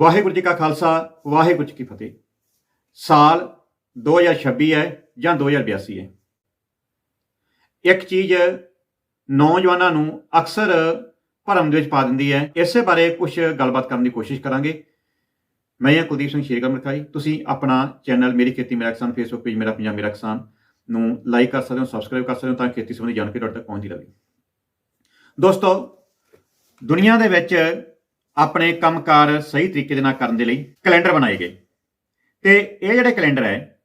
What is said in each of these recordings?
ਵਾਹਿਗੁਰੂ ਜੀ ਕਾ ਖਾਲਸਾ, ਵਾਹਿਗੁਰੂ ਜੀ ਕੀ ਫਤਿਹ। ਸਾਲ 2026 ਹੈ ਜਾਂ 2082 ਹੈ। ਇੱਕ ਚੀਜ਼ ਨੌਜਵਾਨਾਂ ਨੂੰ ਅਕਸਰ ਭਰਮ ਦੇ ਵਿੱਚ ਪਾ ਦਿੰਦੀ ਹੈ। ਇਸੇ ਬਾਰੇ ਕੁਝ ਗੱਲਬਾਤ ਕਰਨ ਦੀ ਕੋਸ਼ਿਸ਼ ਕਰਾਂਗੇ। ਮੈਂ ਹਾਂ ਕੁਲਦੀਪ ਸਿੰਘ ਸ਼ੇਰਗੜ ਮਰਕਾਈ ਤੁਸੀਂ ਆਪਣਾ ਚੈਨਲ ਮੇਰੀ ਖੇਤੀ ਮੇਰਾ ਕਿਸਾਨ ਫੇਸਬੁੱਕ ਪੇਜ ਮੇਰਾ ਪੰਜਾਬ ਮੇਰਾ ਕਿਸਾਨ ਨੂੰ ਲਾਈਕ ਕਰ ਸਕਦੇ ਹੋ ਸਬਸਕ੍ਰਾਈਬ ਕਰ ਸਕਦੇ ਹੋ ਤਾਂ ਕਿ ਖੇਤੀ ਸੰਬੰਧੀ ਜਾਣਕਾਰੀ ਤੁਹਾਡੇ ਤੱਕ ਪਹੁੰਚਦੀ ਰਹੇ। ਦੋਸਤੋ, ਦੁਨੀਆ ਦੇ ਵਿੱਚ ਆਪਣੇ ਕੰਮਕਾਰ ਸਹੀ ਤਰੀਕੇ ਦੇ ਨਾਲ ਕਰਨ ਦੇ ਲਈ ਕੈਲੰਡਰ ਬਣਾਏ ਗਏ। ਤੇ ਇਹ ਜਿਹੜੇ ਕੈਲੰਡਰ ਹੈ,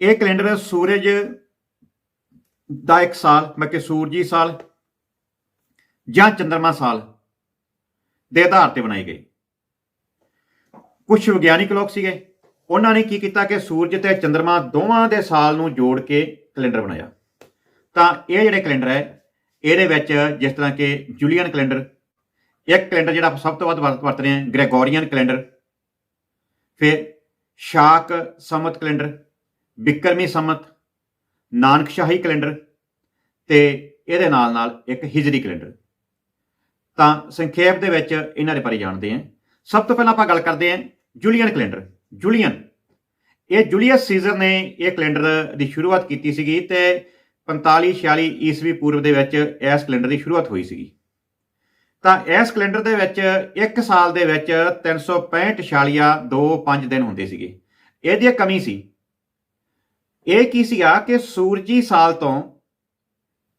ਇਹ ਕੈਲੰਡਰ ਸੂਰਜ ਦਾ ਇੱਕ ਸਾਲ ਮੈਂ ਕਿ ਸੂਰਜੀ ਸਾਲ ਜਾਂ ਚੰਦਰਮਾ ਸਾਲ ਦੇ ਆਧਾਰ ਤੇ ਬਣਾਏ ਗਏ। ਕੁਝ ਵਿਗਿਆਨਿਕ ਲੋਕ ਸੀਗੇ, ਉਹਨਾਂ ਨੇ ਕੀ ਕੀਤਾ ਕਿ ਸੂਰਜ ਤੇ ਚੰਦਰਮਾ ਦੋਵਾਂ ਦੇ ਸਾਲ ਨੂੰ ਜੋੜ ਕੇ ਕੈਲੰਡਰ ਬਣਾਇਆ। ਤਾਂ ਇਹ ਜਿਹੜੇ ਕੈਲੰਡਰ ਹੈ, ਇਹਦੇ ਵਿੱਚ ਜਿਸ ਤਰ੍ਹਾਂ ਕਿ ਜੂਲੀਅਨ ਕੈਲੰਡਰ ਇੱਕ ਕੈਲੰਡਰ ਜਿਹੜਾ ਆਪਾਂ ਸਭ ਤੋਂ ਵੱਧ ਵਰਤ ਰਹੇ ਹਾਂ, ਗ੍ਰੈਗੋਰੀਅਨ ਕੈਲੰਡਰ, ਫਿਰ ਸ਼ਾਕ ਸਮਤ ਕੈਲੰਡਰ, ਬਿਕਰਮੀ ਸਮਤ, ਨਾਨਕਸ਼ਾਹੀ ਕੈਲੰਡਰ ਤੇ ਇਹਦੇ ਨਾਲ ਨਾਲ ਇੱਕ ਹਿਜਰੀ ਕੈਲੰਡਰ। ਤਾਂ ਸੰਖੇਪ ਦੇ ਵਿੱਚ ਇਹਨਾਂ ਦੇ ਬਾਰੇ ਜਾਣਦੇ ਹਾਂ। ਸਭ ਤੋਂ ਪਹਿਲਾਂ ਆਪਾਂ ਗੱਲ ਕਰਦੇ ਹਾਂ ਜੂਲੀਅਨ ਕੈਲੰਡਰ। ਜੂਲੀਅਨ, ਇਹ ਜੂਲੀਅਸ ਸੀਜ਼ਰ ਨੇ ਇਹ ਕੈਲੰਡਰ ਦੀ ਸ਼ੁਰੂਆਤ ਕੀਤੀ ਸੀਗੀ ਤੇ 45 46 ਈਸਵੀ ਪੂਰਬ ਦੇ ਵਿੱਚ ਇਸ ਕੈਲੰਡਰ ਦੀ ਸ਼ੁਰੂਆਤ ਹੋਈ ਸੀਗੀ। ਤਾਂ ਇਸ ਕੈਲੰਡਰ ਦੇ ਵਿੱਚ ਇੱਕ ਸਾਲ ਦੇ ਵਿੱਚ 365 ਛਾਲੀਆ 2 5 ਦਿਨ ਹੁੰਦੇ ਸੀਗੇ। ਇਹਦੀ ਕਮੀ ਸੀ। ਇਹ ਕੀ ਸੀਗਾ ਕਿ ਸੂਰਜੀ ਸਾਲ ਤੋਂ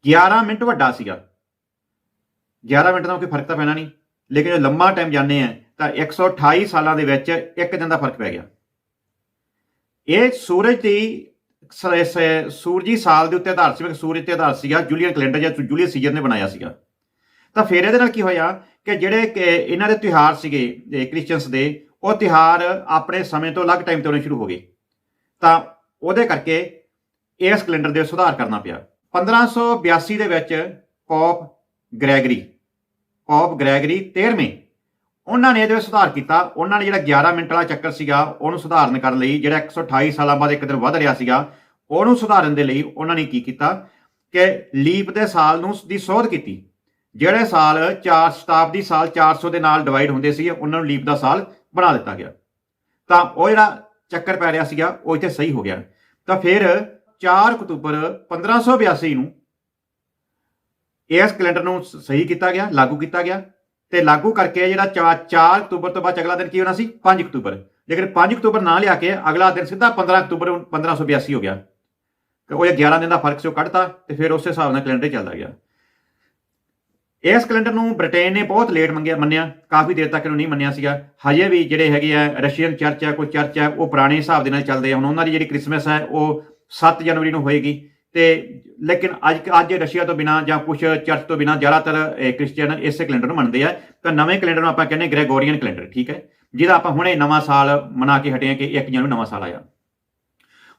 11 ਮਿੰਟ ਵੱਡਾ ਸੀਗਾ। 11 ਮਿੰਟ ਦਾ ਕੋਈ ਫ਼ਰਕ ਤਾਂ ਪੈਣਾ ਨਹੀਂ। ਲੇਕਿਨ ਜੇ ਲੰਮਾ ਟਾਈਮ ਜਾਂਦੇ ਆ, ਤਾਂ 128 ਸਾਲਾਂ ਦੇ ਵਿੱਚ ਇੱਕ ਦਿਨ ਦਾ ਫ਼ਰਕ ਪੈ ਗਿਆ। ਇਹ ਸੂਰਜ ਦੀ ਸੂਰਜੀ ਸਾਲ ਦੇ ਉੱਤੇ ਆਧਾਰ ਸੀ। ਸੂਰਜ ਤੇ ਆਧਾਰ ਸੀਗਾ। ਜੂਲੀਅਨ ਕੈਲੰਡਰ ਜਾਂ ਜੂਲੀਅਸ ਸੀਜ਼ਰ ਨੇ ਬਣਾਇਆ ਸੀਗਾ। ਤਾਂ ਫਿਰ ਇਹਦੇ ਨਾਲ ਕੀ ਹੋਇਆ ਕਿ ਜਿਹੜੇ ਕਿ ਇਹਨਾਂ ਦੇ ਤਿਉਹਾਰ ਸੀਗੇ ਕ੍ਰਿਸਚੀਅਨਸ ਦੇ, ਉਹ ਤਿਉਹਾਰ ਆਪਣੇ ਸਮੇਂ ਤੋਂ ਅਲੱਗ ਟਾਈਮ ਤੇ ਹੋਣੇ ਸ਼ੁਰੂ ਹੋ ਗਏ। ਤਾਂ ਉਹਦੇ ਕਰਕੇ ਇਸ ਕੈਲੰਡਰ ਦੇ ਸੁਧਾਰ ਕਰਨਾ ਪਿਆ। 1582 ਦੇ ਵਿੱਚ ਪੌਪ ਗ੍ਰੈਗਰੀ ਪੌਪ ਗ੍ਰੈਗਰੀ 13ਵੇਂ ਉਹਨਾਂ ਨੇ ਇਹਦੇ ਵਿੱਚ ਸੁਧਾਰ ਕੀਤਾ। ਉਹਨਾਂ ਨੇ ਜਿਹੜਾ 11 ਮਿੰਟ ਵਾਲਾ ਚੱਕਰ ਸੀਗਾ, ਉਹਨੂੰ ਸੁਧਾਰਨ ਕਰਨ ਲਈ, ਜਿਹੜਾ 128 ਸਾਲਾਂ ਬਾਅਦ ਇੱਕ ਦਿਨ ਵੱਧ ਰਿਹਾ ਸੀਗਾ, ਉਹਨੂੰ ਸੁਧਾਰਨ ਦੇ ਲਈ ਉਹਨਾਂ ਨੇ ਕੀ ਕੀਤਾ? ਕਿ ਲੀਪ ਦੇ ਸਾਲ ਨੂੰ ਦੀ ਸੋਧ ਕੀਤੀ। ਜਿਹੜੇ ਸਾਲ 4 ਸ਼ਤਾਬਦੀ ਸਾਲ 400 ਦੇ ਨਾਲ ਡਿਵਾਈਡ ਹੁੰਦੇ ਸੀ ਉਹਨਾਂ ਨੂੰ ਲੀਪ ਦਾ ਸਾਲ ਬਣਾ ਦਿੱਤਾ ਗਿਆ। ਤਾਂ ਉਹ ਜਿਹੜਾ ਚੱਕਰ ਪੈ ਰਿਹਾ ਸੀਗਾ, ਉਹ ਇੱਥੇ ਸਹੀ ਹੋ ਗਿਆ। ਤਾਂ ਫਿਰ 4 ਅਕਤੂਬਰ 1582 ਨੂੰ ਇਸ ਕੈਲੰਡਰ ਨੂੰ ਸਹੀ ਕੀਤਾ ਗਿਆ, ਲਾਗੂ ਕੀਤਾ ਗਿਆ ਤੇ ਲਾਗੂ ਕਰਕੇ ਜਿਹੜਾ 4 ਅਕਤੂਬਰ ਤੋਂ ਬਾਅਦ ਅਗਲਾ ਦਿਨ ਕੀ ਹੋਣਾ ਸੀ? 5 ਅਕਤੂਬਰ। ਲੇਕਿਨ 5 ਅਕਤੂਬਰ ਨਾ ਲਿਆ ਕੇ ਅਗਲਾ ਦਿਨ ਸਿੱਧਾ 15 ਅਕਤੂਬਰ 1582 ਹੋ ਗਿਆ। ਤੇ ਉਹ ਇਹ 11 ਦਿਨ ਦਾ ਫ਼ਰਕ ਸੀ, ਉਹ ਕੱਢਤਾ ਤੇ ਫਿਰ ਉਸੇ ਹਿਸਾਬ ਨਾਲ ਕੈਲੰਡਰ ਚੱਲਦਾ ਗਿਆ। ਇਸ ਕੈਲੰਡਰ ਨੂੰ ਬ੍ਰਿਟੇਨ ਨੇ ਬਹੁਤ ਲੇਟ ਮੰਗਿਆ ਮੰਨਿਆ। ਕਾਫੀ ਦੇਰ ਤੱਕ ਇਹਨੂੰ ਨਹੀਂ ਮੰਨਿਆ ਸੀਗਾ। ਹਜੇ ਵੀ ਜਿਹੜੇ ਹੈਗੇ ਆ ਰਸ਼ੀਅਨ ਚਰਚ ਹੈ ਕੋਈ ਚਰਚ ਹੈ ਉਹ ਪੁਰਾਣੇ ਹਿਸਾਬ ਦੇ ਨਾਲ ਚੱਲਦੇ ਆ। ਹੁਣ ਉਹਨਾਂ ਦੀ ਜਿਹੜੀ ਕ੍ਰਿਸਮਸ ਹੈ ਉਹ 7 ਜਨਵਰੀ ਨੂੰ ਹੋਏਗੀ। ਤੇ ਲੇਕਿਨ ਅੱਜ ਅੱਜ ਰਸ਼ੀਆ ਤੋਂ ਬਿਨਾ ਜਾਂ ਕੁਝ ਚਰਚ ਤੋਂ ਬਿਨਾ ਜ਼ਿਆਦਾਤਰ ਅਹ, ਕ੍ਰਿਸਚੀਅਨ ਇਸੇ ਕੈਲੰਡਰ ਨੂੰ ਮੰਨਦੇ ਆ। ਤਾਂ ਨਵੇਂ ਕੈਲੰਡਰ ਨੂੰ ਆਪਾਂ ਕਹਿੰਦੇ ਗ੍ਰੈਗੋਰੀਅਨ ਕੈਲੰਡਰ ਠੀਕ ਹੈ? ਜਿਹਦਾ ਆਪਾਂ ਹੁਣੇ ਨਵਾਂ ਸਾਲ ਮਨਾ ਕੇ ਹਟੇ ਆ ਕਿ 1 ਜਨਵਰੀ ਨਵਾਂ ਸਾਲ ਆਇਆ।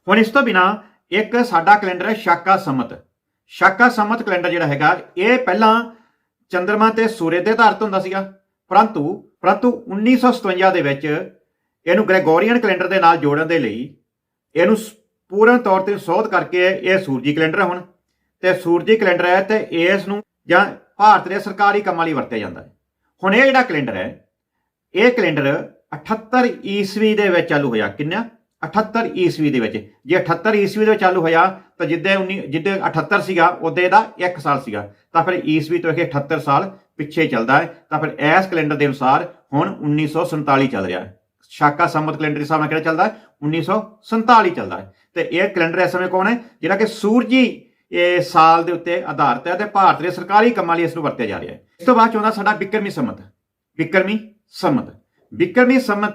ਹੁਣ ਇਸ ਤੋਂ ਬਿਨਾ ਇੱਕ ਸਾਡਾ ਕੈਲੰਡਰ ਹੈ ਸ਼ਾਕਾ ਸੰਮਤ ਸ਼ਾਕਾ ਸੰਮਤ ਕੈਲੰਡਰ ਜਿਹੜਾ ਹੈਗਾ ਇਹ ਪਹਿਲਾਂ ਚੰ드ਰਮਾ ਤੇ ਸੂਰਜ ਦੇ ਆਧਾਰਿਤ ਹੁੰਦਾ ਸੀਗਾ। ਪਰੰਤੂ ਪਰੰਤੂ 1957 ਦੇ ਵਿੱਚ ਇਹਨੂੰ ਗ੍ਰੈਗੋਰੀਅਨ ਕੈਲੰਡਰ ਦੇ ਨਾਲ ਜੋੜਨ ਦੇ ਲਈ ਇਹਨੂੰ ਸ- ਪੂਰਨ ਤੌਰ ਤੇ ਸੋਧ ਕਰਕੇ ਇਹ ਸੂਰਜੀ ਕੈਲੰਡਰ ਹੈ ਹੁਣ। ਤੇ ਸੂਰਜੀ ਕੈਲੰਡਰ ਹੈ ਤੇ ਇਸ ਨੂੰ ਜਾਂ ਭਾਰਤ ਦੇ ਸਰਕਾਰੀ ਕੰਮਾਂ ਲਈ ਵਰਤਿਆ ਜਾਂਦਾ ਹੈ। ਹੁਣ ਇਹ ਜਿਹੜਾ ਕੈਲੰਡਰ ਹੈ, ਇਹ ਕੈਲੰਡਰ 78 ਈਸਵੀ ਦੇ ਵਿੱਚ ਚਾਲੂ ਹੋਇਆ। ਕਿੰਨਾ? 78 ਈਸਵੀ ਦੇ ਵਿੱਚ। ਜੇ 78 ਈਸਵੀ ਦੇ ਵਿੱਚ ਚਾਲੂ ਹੋਇਆ, ਤਾਂ ਜਿੱਦੇ 19 ਜਿੱਦੇ 78 ਸੀਗਾ, ਉਹਦੇ ਇਹਦਾ 1 ਸਾਲ ਸੀਗਾ। ਤਾਂ ਫਿਰ ਈਸਵੀ ਤੋਂ ਇਹ 78 ਸਾਲ ਪਿੱਛੇ ਚੱਲਦਾ ਹੈ। ਤਾਂ ਫਿਰ ਇਸ ਕੈਲੰਡਰ ਦੇ ਅਨੁਸਾਰ ਹੁਣ 1947 ਚੱਲ ਰਿਹਾ ਹੈ। ਸ਼ਾਕਾ ਸੰਮਤ ਕੈਲੰਡਰ ਦੇ ਹਿਸਾਬ ਨਾਲ ਕਿਹੜਾ ਚੱਲਦਾ ਹੈ? 1947 ਚੱਲਦਾ ਹੈ। ਤੇ ਇਹ ਕੈਲੰਡਰ ਇਸ ਸਮੇਂ ਕੌਣ ਹੈ? ਜਿਹੜਾ ਕਿ ਸੂਰਜੀ, ਇਹ ਸਾਲ ਦੇ ਉੱਤੇ ਆਧਾਰਿਤ ਹੈ ਤੇ ਭਾਰਤ ਦੇ ਸਰਕਾਰੀ ਕੰਮਾਂ ਲਈ ਇਸ ਨੂੰ ਵਰਤਿਆ ਜਾ ਰਿਹਾ ਹੈ। ਇਸ ਤੋਂ ਬਾਅਦ ਚਾਹੁੰਦਾ ਸਾਡਾ ਬਿਕਰਮੀ ਸੰਮਤ। ਬਿਕਰਮੀ ਸੰਮਤ। ਬਿਕਰਮੀ ਸੰਮਤ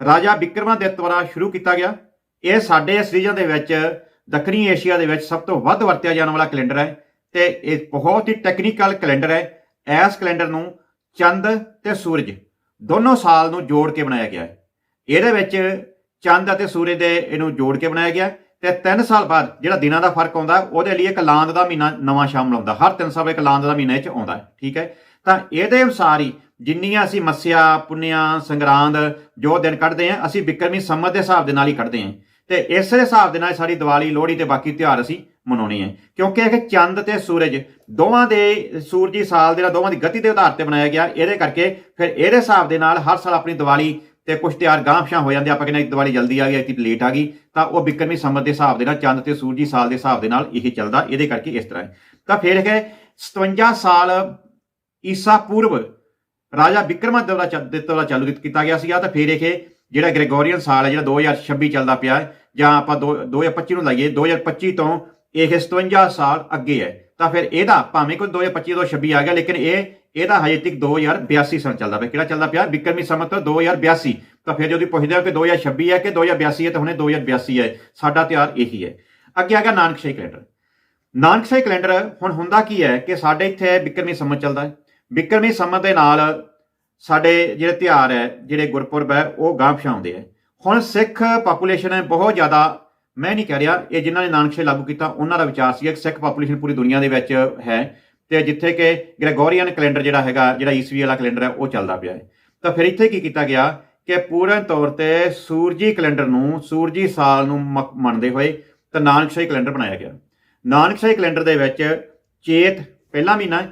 ਰਾਜਾ ਬਿਕਰਮਾਦਿੱਤ ਦੁਆਰਾ ਸ਼ੁਰੂ ਕੀਤਾ ਗਿਆ। ਇਹ ਸਾਡੇ ਇਸ ਰੀਜਨ ਦੇ ਵਿੱਚ ਦੱਖਣੀ ਏਸ਼ੀਆ ਦੇ ਵਿੱਚ ਸਭ ਤੋਂ ਵੱਧ ਵਰਤਿਆ ਜਾਣ ਵਾਲਾ ਕੈਲੰਡਰ ਹੈ ਤੇ ਇਹ ਬਹੁਤ ਹੀ ਟੈਕਨੀਕਲ ਕੈਲੰਡਰ ਹੈ। ਇਸ ਕੈਲੰਡਰ ਨੂੰ ਚੰਦ ਤੇ ਸੂਰਜ ਦੋਨੋਂ ਸਾਲ ਨੂੰ ਜੋੜ ਕੇ ਬਣਾਇਆ ਗਿਆ ਹੈ। ਇਹਦੇ ਵਿੱਚ ਚੰਦ ਅਤੇ ਸੂਰਜ ਦੇ ਇਹਨੂੰ ਜੋੜ ਕੇ ਬਣਾਇਆ ਗਿਆ ਤੇ 3 ਸਾਲ ਬਾਅਦ ਜਿਹੜਾ ਦਿਨਾਂ ਦਾ ਫ਼ਰਕ ਆਉਂਦਾ, ਉਹਦੇ ਲਈ ਇੱਕ ਲਾਂਦ ਦਾ ਮਹੀਨਾ ਨਵਾਂ ਸ਼ਾਮਲ ਆਉਂਦਾ ਹਰ 3 ਸਾਲ ਇੱਕ ਲਾਂਦ ਦਾ ਮਹੀਨਾ ਇਹ ਚ ਆਉਂਦਾ ਠੀਕ ਹੈ? ਤਾਂ ਇਹਦੇ ਅਨੁਸਾਰ ਹੀ ਜਿੰਨੀਆਂ ਅਸੀਂ ਮੱਸਿਆ, ਪੁੰਨਿਆ, ਸੰਗਰਾਂਦ ਜੋ ਦਿਨ ਕੱਢਦੇ ਆਂ ਅਸੀਂ ਬਿਕਰਮੀ ਸੰਮਤ ਦੇ ਹਿਸਾਬ ਦੇ ਨਾਲ ਹੀ ਕੱਢਦੇ ਆਂ ਤੇ ਇਸੇ ਹਿਸਾਬ ਦੇ ਨਾਲ ਸਾਡੀ ਦੀਵਾਲੀ, ਲੋਹੜੀ ਤੇ ਬਾਕੀ ਤਿਉਹਾਰ ਅਸੀਂ ਮਨਾਉਣੇ ਹੈ। ਕਿਉਂਕਿ ਇਹ ਚੰਦ ਤੇ ਸੂਰਜ, ਦੋਵਾਂ ਦੇ ਸੂਰਜੀ ਸਾਲ ਦੇ ਨਾਲ ਦੋਵਾਂ ਦੀ ਗਤੀ ਦੇ ਆਧਾਰ ਤੇ ਬਣਾਇਆ ਗਿਆ, ਇਹਦੇ ਕਰਕੇ ਫਿਰ ਇਹਦੇ ਹਿਸਾਬ ਦੇ ਨਾਲ ਹਰ ਸਾਲ ਆਪਣੀ ਦੀਵਾਲੀ ਤੇ ਕੁਝ ਤਿਆਰ ਗਾਂਫਸ਼ਾਂ ਹੋ ਜਾਂਦੇ ਆਪਾਂ ਕਹਿੰਦੇ ਇੱਕ ਦੀਵਾਲੀ ਜਲਦੀ ਆ ਗਈ ਇੱਕ ਲੇਟ ਆ ਗਈ, ਤਾਂ ਉਹ ਬਿਕਰਮੀ ਸੰਮਤ ਦੇ ਹਿਸਾਬ ਦੇ ਨਾਲ, ਚੰਦ ਤੇ ਸੂਰਜੀ ਸਾਲ ਦੇ ਹਿਸਾਬ ਦੇ ਨਾਲ ਇਹ ਚੱਲਦਾ, ਇਹਦੇ ਕਰਕੇ ਇਸ ਤਰ੍ਹਾਂ ਤਾਂ ਫਿਰ ਹੈ 57 ਸਾਲ ਈਸਾ ਪੂਰਵ ਰਾਜਾ ਵਿਕਰਮਾਦਿੱਤ ਦਾ ਦੇ ਦੁਆਰਾ ਚਾਲੂ ਕੀਤਾ ਗਿਆ ਸੀਗਾ ਤਾਂ ਫਿਰ ਇਹ ਜਿਹੜਾ ਗ੍ਰੈਗੋਰੀਅਨ ਸਾਲ ਹੈ ਜਿਹੜਾ 2026 ਚੱਲਦਾ ਪਿਆ ਹੈ, ਜਾਂ ਆਪਾਂ ਦੋ- 2025 ਨੂੰ ਲਾਈਏ 2025 ਤੋਂ ਇਹ 57 ਸਾਲ ਅੱਗੇ ਹੈ। ਤਾਂ ਫਿਰ ਇਹਦਾ ਭਾਵੇਂ ਕੋਈ 2025 ਤੋਂ 26 ਆ ਗਿਆ ਲੇਕਿਨ ਇਹ ਇਹਦਾ ਹਜੇ ਤੱਕ 2082 ਸਨ ਚੱਲਦਾ ਪਿਆ। ਕਿਹੜਾ ਚੱਲਦਾ ਪਿਆ? ਵਿਕਰਮੀ ਸੰਮਤ ਤੋਂ 2082 ਤਾਂ ਫਿਰ ਜਦੋਂ ਪੁੱਛਦੇ ਹੋ ਕਿ 2026 ਹੈ ਕਿ 2082 ਹੈ ਤਾਂ ਹੁਣੇ 2082 ਹੈ। ਸਾਡਾ ਤਿਉਹਾਰ ਇਹੀ ਹੈ। ਅੱਗੇ ਆ ਗਿਆ ਨਾਨਕਸ਼ਾਹੀ ਕੈਲੰਡਰ। ਨਾਨਕਸ਼ਾਹੀ ਕੈਲੰਡਰ ਹੁਣ ਹੁੰਦਾ ਕੀ ਹੈ ਕਿ ਸਾਡੇ ਇੱਥੇ ਵਿਕਰਮੀ ਸੰਮਤ ਚੱਲਦਾ ਹੈ। ਬਿਕਰਮੀ ਸੰਮਤ ਦੇ ਨਾਲ ਸਾਡੇ ਜਿਹੜੇ ਤਿਉਹਾਰ ਹੈ, ਜਿਹੜੇ ਗੁਰਪੁਰਬ ਹੈ, ਉਹ ਗਾਂਹ ਪਛਾਉਂਦੇ ਹੈ। ਹੁਣ ਸਿੱਖ ਪਾਪੂਲੇਸ਼ਨ ਹੈ ਬਹੁਤ ਜ਼ਿਆਦਾ, ਮੈਂ ਨਹੀਂ ਕਹਿ ਰਿਹਾ, ਇਹ ਜਿਨ੍ਹਾਂ ਨੇ ਨਾਨਕਸ਼ਾਹੀ ਲਾਗੂ ਕੀਤਾ, ਉਹਨਾਂ ਦਾ ਵਿਚਾਰ ਸੀ ਕਿ ਸਿੱਖ ਪਾਪੂਲੇਸ਼ਨ ਪੂਰੀ ਦੁਨੀਆ ਦੇ ਵਿੱਚ ਹੈ। ਤੇ ਜਿੱਥੇ ਕਿ ਗ੍ਰੈਗੋਰੀਅਨ ਕੈਲੰਡਰ ਜਿਹੜਾ ਹੈਗਾ, ਜਿਹੜਾ ਈਸਵੀ ਵਾਲਾ ਕੈਲੰਡਰ ਹੈ, ਉਹ ਚੱਲਦਾ ਪਿਆ ਹੈ। ਤਾਂ ਫਿਰ ਇੱਥੇ ਕੀ ਕੀਤਾ ਗਿਆ ਕਿ ਪੂਰਨ ਤੌਰ ਤੇ ਸੂਰਜੀ ਕੈਲੰਡਰ ਨੂੰ, ਸੂਰਜੀ ਸਾਲ ਨੂੰ ਮ- ਮੰਨਦੇ ਹੋਏ ਤਾਂ ਨਾਨਕਸ਼ਾਹੀ ਕੈਲੰਡਰ ਬਣਾਇਆ ਗਿਆ। ਨਾਨਕਸ਼ਾਹੀ ਕੈਲੰਡਰ ਦੇ ਵਿੱਚ ਚੇਤ ਪਹਿਲਾ ਮਹੀਨਾ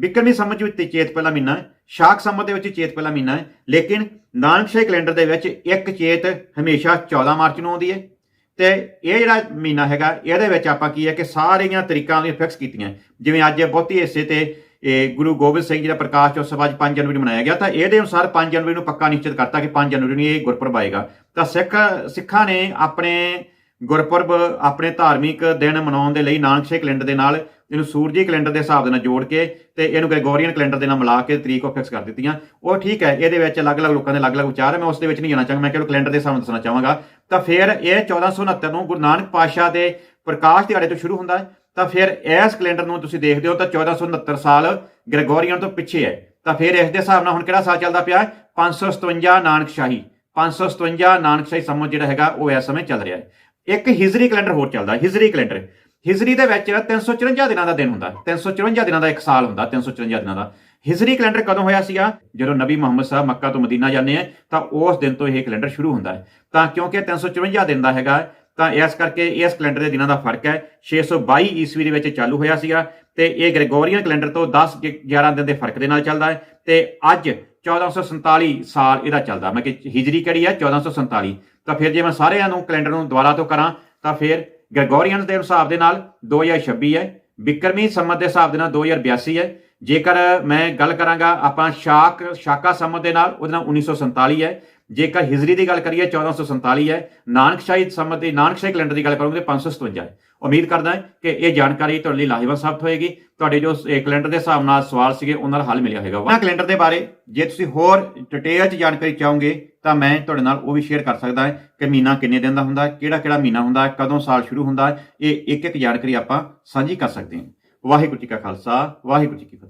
ਵਿਕਰਮੀ ਬਿਕਰਮੀ ਸੰਮਤ ਵਿੱਚ ਚੇਤ ਪਹਿਲਾ ਮਹੀਨਾ ਹੈ, ਸ਼ਾਕ ਸੰਮਤ ਦੇ ਵਿੱਚ ਚੇਤ ਪਹਿਲਾ ਮਹੀਨਾ ਹੈ, ਲੇਕਿਨ ਨਾਨਕਸ਼ਾਹੀ ਕੈਲੰਡਰ ਦੇ ਵਿੱਚ ਇੱਕ ਚੇਤ ਹਮੇਸ਼ਾ 14 ਮਾਰਚ ਨੂੰ ਆਉਂਦੀ ਹੈ। ਤੇ ਇਹ ਜਿਹੜਾ ਮਹੀਨਾ ਹੈਗਾ, ਇਹਦੇ ਵਿੱਚ ਆਪਾਂ ਕੀ ਹੈ ਕਿ ਸਾਰੀਆਂ ਤਰੀਕਾਂ ਦੀਆਂ ਫਿਕਸ ਕੀਤੀਆਂ। ਜਿਵੇਂ ਅੱਜ ਬਹੁਤੀ ਹਿੱਸੇ ਤੇ, ਇਹ ਗੁਰੂ ਗੋਬਿੰਦ ਸਿੰਘ ਜੀ ਦਾ ਪ੍ਰਕਾਸ਼ ਉਤਸਵ ਅੱਜ 5 ਜਨਵਰੀ ਨੂੰ ਮਨਾਇਆ ਗਿਆ, ਤਾਂ ਇਹਦੇ ਅਨੁਸਾਰ 5 ਜਨਵਰੀ ਨੂੰ ਪੱਕਾ ਨਿਸ਼ਚਿਤ ਕਰਤਾ ਕਿ 5 ਜਨਵਰੀ ਨੂੰ ਇਹ ਗੁਰਪੁਰਬ ਆਏਗਾ। ਤਾਂ ਸਿੱਖ, ਸਿੱਖਾਂ ਨੇ ਆਪਣੇ ਗੁਰਪੁਰਬ, ਆਪਣੇ ਧਾਰਮਿਕ ਦਿਨ ਮਨਾਉਣ ਦੇ ਲਈ ਨਾਨਕਸ਼ਾਹੀ ਕੈਲੰਡਰ ਦੇ ਨਾਲ ਇਹਨੂੰ ਸੂਰਜੀ ਕੈਲੰਡਰ ਦੇ ਹਿਸਾਬ ਦੇ ਨਾਲ ਜੋੜ ਕੇ ਤੇ ਇਹਨੂੰ ਗ੍ਰੈਗੋਰੀਅਨ ਕੈਲੰਡਰ ਦੇ ਨਾਲ ਮਿਲਾ ਕੇ ਤਰੀਕ ਉਹ ਫਿਕਸ ਕਰ ਦਿੱਤੀਆਂ। ਉਹ ਠੀਕ ਹੈ, ਇਹਦੇ ਵਿੱਚ ਅਲੱਗ-ਅਲੱਗ ਲੋਕਾਂ ਦੇ ਅਲੱਗ-ਅਲੱਗ ਵਿਚਾਰ ਹੈ ਮੈਂ ਉਸ ਦੇ ਵਿੱਚ ਨਹੀਂ ਜਾਣਾ ਚਾਹਾਂਗਾ, ਮੈਂ ਕਿਹੜਾ ਕੈਲੰਡਰ ਦੇ ਹਿਸਾਬ ਨਾਲ ਦੱਸਣਾ ਚਾਹਾਂਗਾ। ਤਾਂ ਫਿਰ ਇਹ 1469 ਨੂੰ ਗੁਰੂ ਨਾਨਕ ਪਾਤਸ਼ਾਹ ਦੇ ਪ੍ਰਕਾਸ਼ ਦਿਹਾੜੇ ਤੋਂ ਸ਼ੁਰੂ ਹੁੰਦਾ ਹੈ। ਤਾਂ ਫਿਰ ਇਸ ਕੈਲੰਡਰ ਨੂੰ ਤੁਸੀਂ ਦੇਖਦੇ ਹੋ ਤਾਂ 1469 ਸਾਲ ਗ੍ਰੈਗੋਰੀਅਨ ਤੋਂ ਪਿੱਛੇ ਹੈ। ਤਾਂ ਫਿਰ ਇਸ ਦੇ ਹਿਸਾਬ ਨਾਲ ਹੁਣ ਕਿਹੜਾ ਸਾਲ ਚੱਲਦਾ ਪਿਆ? ਹੈ 557 ਨਾਨਕਸ਼ਾਹੀ 557 ਨਾਨਕਸ਼ਾਹੀ ਸੰਮਤ ਜਿਹੜਾ ਹੈਗਾ, ਉਹ ਇਸ ਸਮੇਂ ਚੱਲ ਰਿਹਾ ਹੈ। ਇੱਕ ਹਿਜਰੀ ਕੈਲੰਡਰ ਹੋਰ ਚੱਲਦਾ, ਹਿਜਰੀ ਕੈਲੰਡਰ। ਹਿਜਰੀ ਦੇ ਵਿੱਚ 354 ਦਿਨਾਂ ਦਾ ਦਿਨ ਹੁੰਦਾ ਹੈ 354 ਦਿਨਾਂ ਦਾ ਇੱਕ ਸਾਲ ਹੁੰਦਾ 354 ਦਿਨਾਂ ਦਾ। ਹਿਜਰੀ ਕੈਲੰਡਰ ਕਦੋਂ ਹੋਇਆ ਸੀਗਾ? ਜਦੋਂ ਨਬੀ ਮੁਹੰਮਦ ਸਾਹਿਬ ਮੱਕਾ ਤੋਂ ਮਦੀਨਾ ਜਾਂਦੇ ਆ, ਤਾਂ ਉਸ ਦਿਨ ਤੋਂ ਇਹ ਕੈਲੰਡਰ ਸ਼ੁਰੂ ਹੁੰਦਾ ਹੈ। ਤਾਂ ਕਿਉਂਕਿ 354 ਦਿਨ ਦਾ ਹੈਗਾ, ਤਾਂ ਇਸ ਕਰਕੇ ਇਸ ਕੈਲੰਡਰ ਦੇ ਦਿਨਾਂ ਦਾ ਫ਼ਰਕ ਹੈ। 622 ਈਸਵੀ ਦੇ ਵਿੱਚ ਚਾਲੂ ਹੋਇਆ ਸੀਗਾ, ਤੇ ਇਹ ਗ੍ਰੈਗੋਰੀਅਨ ਕੈਲੰਡਰ ਤੋਂ 10 ਗਿ- 11 ਦਿਨ ਦੇ ਫ਼ਰਕ ਦੇ ਨਾਲ ਚੱਲਦਾ ਹੈ, ਤੇ ਅੱਜ 1447 ਸਾਲ ਇਹਦਾ ਚੱਲਦਾ। ਮੈਂ ਕਿ ਹਿਜਰੀ ਕਿਹੜੀ ਹੈ? 1447 ਤਾਂ ਫਿਰ ਜੇ ਮੈਂ ਸਾਰਿਆਂ ਨੂੰ ਕੈਲੰਡਰ ਨੂੰ ਦੁਬਾਰਾ ਤੋਂ ਕਰਾਂ, ਤਾਂ ਫਿਰ ਗ੍ਰੈਗੋਰੀਅਨ ਦੇ ਹਿਸਾਬ ਦੇ ਨਾਲ 2026 ਹੈ, ਬਿਕਰਮੀ ਸੰਮਤ ਦੇ ਹਿਸਾਬ ਦੇ ਨਾਲ 2082 ਹੈ। ਜੇਕਰ ਮੈਂ ਗੱਲ ਕਰਾਂਗਾ ਆਪਾਂ ਸ਼ਾਕ, ਸ਼ਾਕਾ ਸੰਮਤ ਦੇ ਨਾਲ, ਉਹਦੇ ਨਾਲ 1947 ਹੈ। ਜੇਕਰ ਹਿਜਰੀ ਦੀ ਗੱਲ ਕਰੀਏ 1447 ਹੈ। ਨਾਨਕਸ਼ਾਹੀ ਸੰਮਤ ਦੀ, ਨਾਨਕਸ਼ਾਹੀ ਕੈਲੰਡਰ ਦੀ ਗੱਲ ਕਰੋਗੇ 557 ਹੈ। ਉਮੀਦ ਕਰਦਾ ਹਾਂ ਕਿ ਇਹ ਜਾਣਕਾਰੀ ਤੁਹਾਡੇ ਲਈ ਲਾਹੇਵੰਦ ਸਾਬਤ ਹੋਏਗੀ। ਤੁਹਾਡੇ ਜੋ ਕੈਲੰਡਰ ਦੇ ਹਿਸਾਬ ਨਾਲ ਸਵਾਲ ਸੀਗੇ, ਉਹਨਾਂ ਦਾ ਹੱਲ ਮਿਲਿਆ ਹੋਏਗਾ। ਉਹਨਾਂ ਕੈਲੰਡਰ ਦੇ ਬਾਰੇ, ਜੇ ਤੁਸੀਂ ਹੋਰ ਡਿਟੇਲ 'ਚ ਜਾਣਕਾਰੀ ਚਾਹੋਗੇ ਤਾਂ ਮੈਂ ਤੁਹਾਡੇ ਨਾਲ ਉਹ ਵੀ ਸ਼ੇਅਰ ਕਰ ਸਕਦਾ ਹਾਂ ਕਿ ਮਹੀਨਾ ਕਿੰਨੇ ਦਿਨ ਦਾ ਹੁੰਦਾ ਹੈ, ਕਿਹੜਾ ਕਿਹੜਾ ਮਹੀਨਾ ਹੁੰਦਾ ਹੈ, ਕਦੋਂ ਸਾਲ ਸ਼ੁਰੂ ਹੁੰਦਾ ਹੈ, ਇਹ ਇੱਕ ਇੱਕ ਜਾਣਕਾਰੀ ਆਪਾਂ ਸਾਂਝੀ ਕਰ ਸਕਦੇ ਹਾਂ। ਵਾਹਿਗੁਰੂ ਜੀ ਕਾ ਖਾਲਸਾ, ਵਾਹਿਗੁਰੂ ਜੀ ਕੀ ਫਤਿਹ।